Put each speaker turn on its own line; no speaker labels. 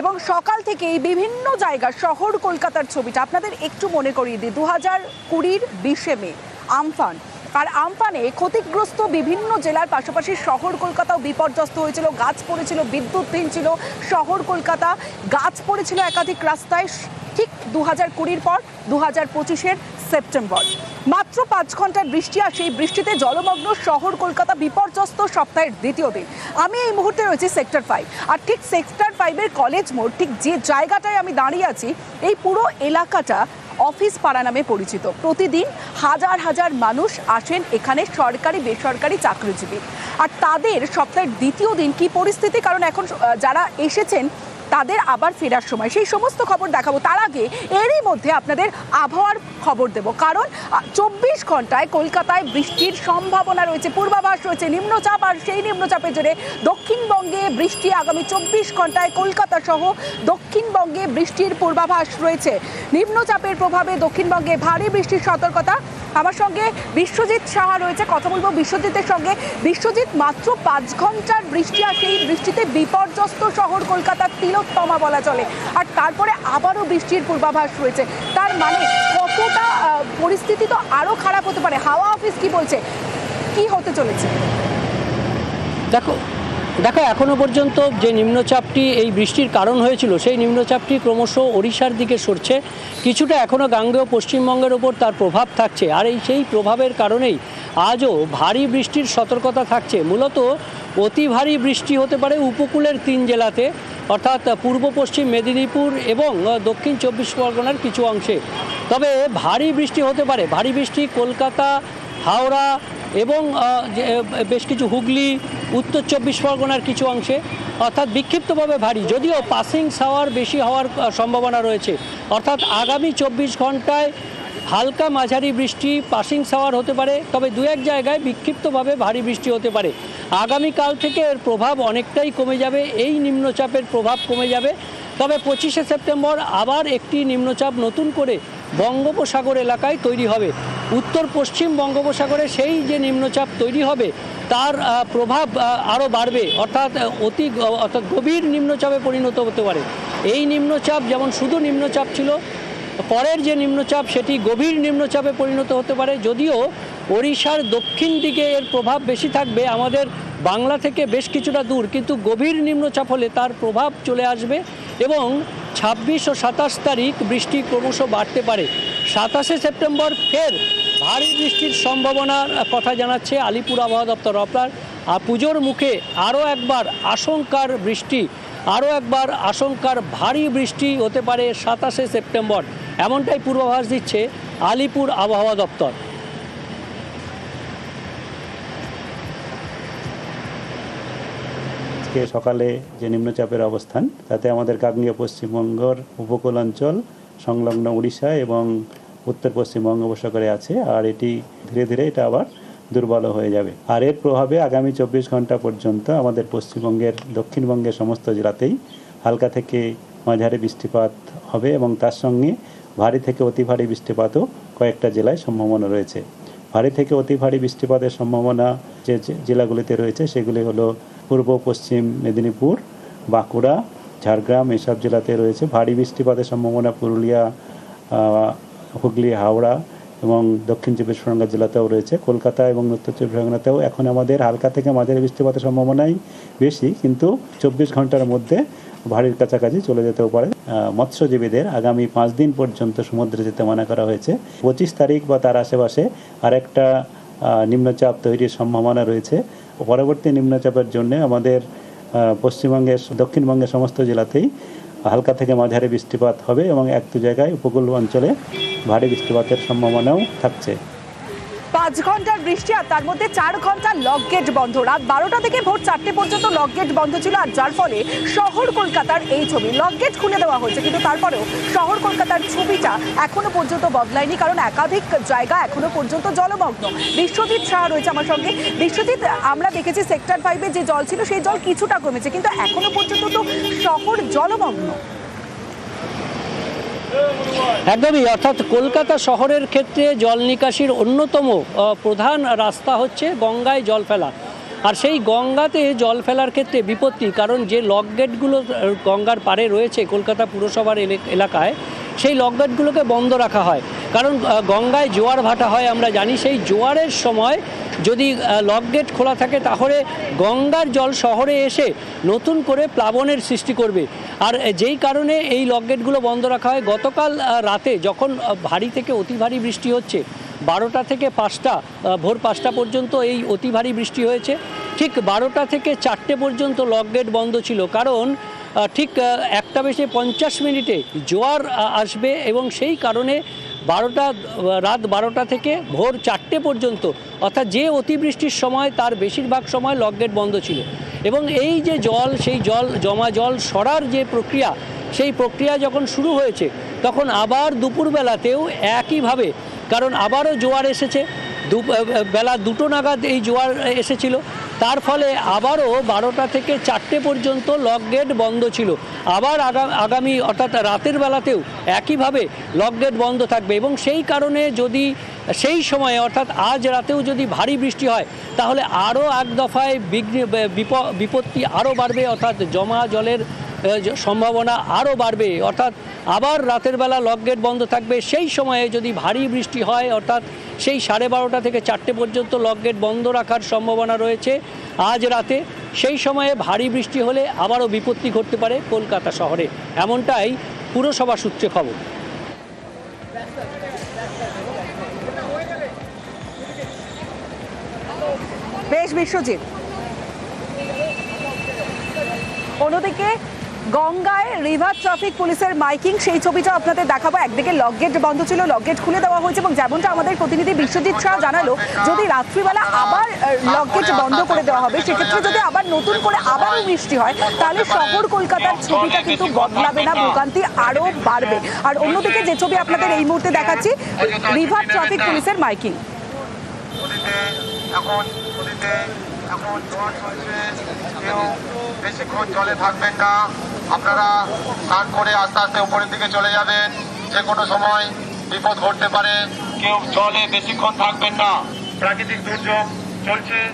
এবং সকাল থেকেই বিভিন্ন জায়গা শহর কলকাতার ছবিটা আপনাদের একটু মনে করিয়ে দিই। দু হাজার কুড়ির বিশে মে, আমফান। আর আমফানে ক্ষতিগ্রস্ত বিভিন্ন জেলার পাশাপাশি শহর কলকাতাও বিপর্যস্ত হয়েছিল, গাছ পড়েছিল বিদ্যুৎহীন ছিল, শহর কলকাতা গাছ পড়েছিল একাধিক রাস্তায়। ঠিক দু হাজার কুড়ির পর দু হাজার পঁচিশের সেপ্টেম্বর। মাত্র পাঁচ ঘণ্টার বৃষ্টি আর সেই বৃষ্টিতে জলমগ্ন শহর কলকাতা বিপর্যস্ত সপ্তাহের দ্বিতীয় দিন। আমি এই মুহূর্তে রয়েছি সেক্টর ফাইভ আর ঠিক সেক্টর ফাইভের কলেজ মোড়, ঠিক যে জায়গাটায় আমি দাঁড়িয়ে আছি, এই পুরো এলাকাটা অফিস পাড়া নামে পরিচিত। প্রতিদিন হাজার হাজার মানুষ আসেন এখানে সরকারি, বেসরকারি চাকরিজীবী। আর তাদের সপ্তাহের দ্বিতীয় দিন কি পরিস্থিতি? কারণ এখন যারা এসেছেন তাদের আবার ফেরার সময়। সেই সমস্ত খবর দেখাবো। তার আগে এরই মধ্যে আপনাদের আবহাওয়ার খবর দেব। কারণ চব্বিশ ঘন্টায় কলকাতায় বৃষ্টির সম্ভাবনা রয়েছে, পূর্বাভাস রয়েছে, নিম্নচাপ আর সেই নিম্নচাপের জেরে দক্ষিণবঙ্গে বৃষ্টি আগামী চব্বিশ ঘন্টায় কলকাতা সহ দক্ষিণবঙ্গে বৃষ্টির পূর্বাভাস রয়েছে। নিম্নচাপের প্রভাবে দক্ষিণবঙ্গে ভারী বৃষ্টির সতর্কতা। আমার সঙ্গে বিশ্বজিৎ সাহা রয়েছে। কথা বলব বিশ্বজিতের সঙ্গে। বিশ্বজিৎ, মাত্র পাঁচ ঘণ্টার বৃষ্টি আর সেই বৃষ্টিতে বিপর্যস্ত শহর কলকাতার তিলোত্তমা বলা চলে। আর তারপরে আবারও বৃষ্টির পূর্বাভাস রয়েছে। তার মানে কতটা পরিস্থিতি তো আরও খারাপ হতে পারে। হাওয়া অফিস কি বলছে? কি হতে চলেছে?
দেখো দেখো, এখনও পর্যন্ত যে নিম্নচাপটি, এই বৃষ্টির কারণ হয়েছিল, সেই নিম্নচাপটি ক্রমশ ওড়িশার দিকে সরছে। কিছুটা এখনও গাঙ্গেয় পশ্চিমবঙ্গের ওপর তার প্রভাব থাকছে। আর এই সেই প্রভাবের কারণেই আজও ভারী বৃষ্টির সতর্কতা থাকছে। মূলত অতি ভারী বৃষ্টি হতে পারে উপকূলের তিন জেলাতে, অর্থাৎ পূর্ব, পশ্চিম মেদিনীপুর এবং দক্ষিণ চব্বিশ পরগনার কিছু অংশে। তবে ভারী বৃষ্টি হতে পারে, ভারী বৃষ্টি কলকাতা, হাওড়া এবং বেশ কিছু হুগলি, উত্তর চব্বিশ পরগনার কিছু অংশে, অর্থাৎ বিক্ষিপ্তভাবে ভারী, যদিও পাসিং সাওয়ার বেশি হওয়ার সম্ভাবনা রয়েছে। অর্থাৎ আগামী চব্বিশ ঘন্টায় হালকা মাঝারি বৃষ্টি পাসিং সাওয়ার হতে পারে, তবে দু এক জায়গায় বিক্ষিপ্তভাবে ভারী বৃষ্টি হতে পারে। আগামীকাল থেকে এর প্রভাব অনেকটাই কমে যাবে, এই নিম্নচাপের প্রভাব কমে যাবে। তবে পঁচিশে সেপ্টেম্বর আবার একটি নিম্নচাপ নতুন করে বঙ্গোপসাগর এলাকায় তৈরি হবে। উত্তর পশ্চিম বঙ্গোপসাগরে সেই যে নিম্নচাপ তৈরি হবে, তার প্রভাব আরও বাড়বে। অর্থাৎ অতি অর্থাৎ গভীর নিম্নচাপে পরিণত হতে পারে। এই নিম্নচাপ যেমন শুধু নিম্নচাপ ছিল, পরের যে নিম্নচাপ সেটি গভীর নিম্নচাপে পরিণত হতে পারে। যদিও ওড়িশার দক্ষিণ দিকে এর প্রভাব বেশি থাকবে, আমাদের বাংলা থেকে বেশ কিছুটা দূর, কিন্তু গভীর নিম্নচাপ হলে তার প্রভাব চলে আসবে এবং ছাব্বিশ ও সাতাশ তারিখ বৃষ্টি ক্রমশ বাড়তে পারে। সাতাশে সেপ্টেম্বর ফের ভারী বৃষ্টির সম্ভাবনার কথা জানাচ্ছে আলিপুর আবহাওয়া দপ্তর আপনার আর পুজোর মুখে আরও একবার আশঙ্কার বৃষ্টি, আরও একবার আশঙ্কার ভারী বৃষ্টি হতে পারে সাতাশে সেপ্টেম্বর, এমনটাই পূর্বাভাস দিচ্ছে আলিপুর আবহাওয়া দপ্তর।
আজকে সকালে যে নিম্নচাপের অবস্থান, তাতে আমাদের কাকনীয় পশ্চিমবঙ্গর উপকূল অঞ্চল সংলগ্ন উড়িষ্যা এবং উত্তর পশ্চিম বঙ্গোপসাগরে আছে, আর এটি ধীরে ধীরে এটা আবার দুর্বল হয়ে যাবে। আর এর প্রভাবে আগামী চব্বিশ ঘণ্টা পর্যন্ত আমাদের পশ্চিমবঙ্গের, দক্ষিণবঙ্গের সমস্ত জেলাতেই হালকা থেকে মাঝারি বৃষ্টিপাত হবে এবং তার সঙ্গে ভারী থেকে অতি ভারী বৃষ্টিপাতও কয়েকটা জেলায় সম্ভাবনা রয়েছে। ভারী থেকে অতি ভারী বৃষ্টিপাতের সম্ভাবনা যে জেলাগুলিতে রয়েছে, সেগুলি হলো পূর্ব, পশ্চিম মেদিনীপুর, বাঁকুড়া, ঝাড়গ্রাম এসব জেলাতে রয়েছে। ভারী বৃষ্টিপাতের সম্ভাবনা পুরুলিয়া হুগলি, হাওড়া এবং দক্ষিণ চব্বিশ পরগনা জেলাতেও রয়েছে। কলকাতা এবং উত্তর চব্বিশ পরগনাতেও এখন আমাদের হালকা থেকে মাঝারি বৃষ্টিপাতের সম্ভাবনাই বেশি, কিন্তু চব্বিশ ঘণ্টার মধ্যে ভারীর কাছাকাছি চলে যেতেও পারে। মৎস্যজীবীদের আগামী পাঁচ দিন পর্যন্ত সমুদ্রে যেতে মানা করা হয়েছে। পঁচিশ তারিখ বা তার আশেপাশে আরেকটা নিম্নচাপ তৈরির সম্ভাবনা রয়েছে। পরবর্তী নিম্নচাপের জন্য আমাদের পশ্চিমবঙ্গের, দক্ষিণবঙ্গের সমস্ত জেলাতেই হালকা থেকে মাঝারি বৃষ্টিপাত হবে এবং এক দু জায়গায় উপকূল অঞ্চলে ভারী বৃষ্টিপাতের সম্ভাবনাও থাকছে।
পাঁচ ঘণ্টার বৃষ্টি আর তার মধ্যে চার ঘণ্টা লক গেট বন্ধ। রাত বারোটা থেকে ভোর চারটে পর্যন্ত লক গেট বন্ধ ছিল আর যার ফলে শহর কলকাতার এই ছবি লক গেট খুলে দেওয়া হয়েছে। কিন্তু তারপরেও শহর কলকাতার ছবিটা এখনও পর্যন্ত বদলায়নি কারণ একাধিক জায়গা এখনও পর্যন্ত জলমগ্ন। বিশ্বজিৎ শাহ রয়েছে আমার সঙ্গে। বিশ্বজিৎ, আমরা দেখেছি সেক্টর ফাইভে যে জল ছিল, সেই জল কিছুটা কমেছে, কিন্তু এখনও পর্যন্ত তো শহর জলমগ্ন।
একদমই, অর্থাৎ কলকাতা শহরের ক্ষেত্রে জল নিকাশির অন্যতম প্রধান রাস্তা হচ্ছে গঙ্গায় জল ফেলা। আর সেই গঙ্গাতে জল ফেলার ক্ষেত্রে বিপত্তি, কারণ যে লক গেটগুলো গঙ্গার পারে রয়েছে কলকাতা পুরসভার এলে- এলাকায়, সেই লকগেটগুলোকে বন্ধ রাখা হয়। কারণ গঙ্গায় জোয়ার ভাটা হয়, আমরা জানি সেই জোয়ারের সময় যদি লক গেট খোলা থাকে, তাহলে গঙ্গার জল শহরে এসে নতুন করে প্লাবনের সৃষ্টি করবে। আর যেই কারণে এই লক গেটগুলো বন্ধ রাখা হয়, গতকাল রাতে যখন ভারী থেকে অতি ভারী বৃষ্টি হচ্ছে, বারোটা থেকে পাঁচটা ভোর পাঁচটা পর্যন্ত এই অতি ভারী বৃষ্টি হয়েছে। ঠিক বারোটা থেকে চারটে পর্যন্ত লক গেট বন্ধ ছিল, কারণ ঠিক একটা বেশি পঞ্চাশ মিনিটে জোয়ার আসবে এবং সেই কারণে বারোটা, রাত বারোটা থেকে ভোর চারটে পর্যন্ত, অর্থাৎ যে অতিবৃষ্টির সময়, তার বেশিরভাগ সময় লকগেট বন্ধ ছিল। এবং এই যে জল, সেই জল, জমা জল সরার যে প্রক্রিয়া, সেই প্রক্রিয়া যখন শুরু হয়েছে, তখন আবার দুপুরবেলাতেও একইভাবে, কারণ আবারও জোয়ার এসেছে। বেলা দুটো নাগাদ এই জোয়ার এসেছিল। তার ফলে আবারও বারোটা থেকে চারটে পর্যন্ত লক গেট বন্ধ ছিল। আবার আগা- আগামী অর্থাৎ রাতের বেলাতেও একইভাবে লক গেট বন্ধ থাকবে এবং সেই কারণে যদি, সেই সময়ে অর্থাৎ আজ রাতেও যদি ভারী বৃষ্টি হয়, তাহলে আরও এক দফায় বিঘ্ন বিপ- বিপত্তি আরও বাড়বে, অর্থাৎ জমা জলের সম্ভাবনা আরও বাড়বে। অর্থাৎ আবার রাতের বেলা লক গেট বন্ধ থাকবে। সেই সময়ে যদি ভারী বৃষ্টি হয়, অর্থাৎ সেই সাড়ে বারোটা থেকে চারটে পর্যন্ত লকগেট বন্ধ রাখার সম্ভাবনা রয়েছে। আজ রাতে সেই সময়ে ভারী বৃষ্টি হলে আবারও বিপত্তি ঘটতে পারে কলকাতা শহরে। এমনটাই পুরসভা সূত্রে খবর।
বেশ বিশ্বজিৎ। অন্যদিকে গঙ্গায় রিভার ট্রাফিক পুলিশের মাইকিং, সেই ছবিটা আপনাদের দেখাবো। একদিকে লক গেট বন্ধ ছিল, লক গেট খুলে দেওয়া হয়েছে এবং যেমনটা আমাদের প্রতিনিধি বিশ্বজিৎ শাহ জানালো, যদি রাত্রিবেলা আবার লক গেট বন্ধ করে দেওয়া হবে, সেক্ষেত্রে যদি আবার নতুন করে আবারও বৃষ্টি হয়, তাহলে শহর কলকাতার ছবিটা কিন্তু বদলাবে না, ভোগান্তি আরও বাড়বে। আর অন্যদিকে যে ছবি আপনাদের এই মুহূর্তে দেখাচ্ছি, রিভার ট্রাফিক পুলিশের মাইকিং।
এখন জোয়ার চলছে কেউ বেশিক্ষণ জলে থাকবেন না। আপনারা স্নান করে আস্তে আস্তে উপরের দিকে চলে যাবেন। যে কোনো সময় বিপদ ঘটতে পারে। কেউ জলে বেশিক্ষণ থাকবেন না। প্রাকৃতিক দুর্যোগ চলছে।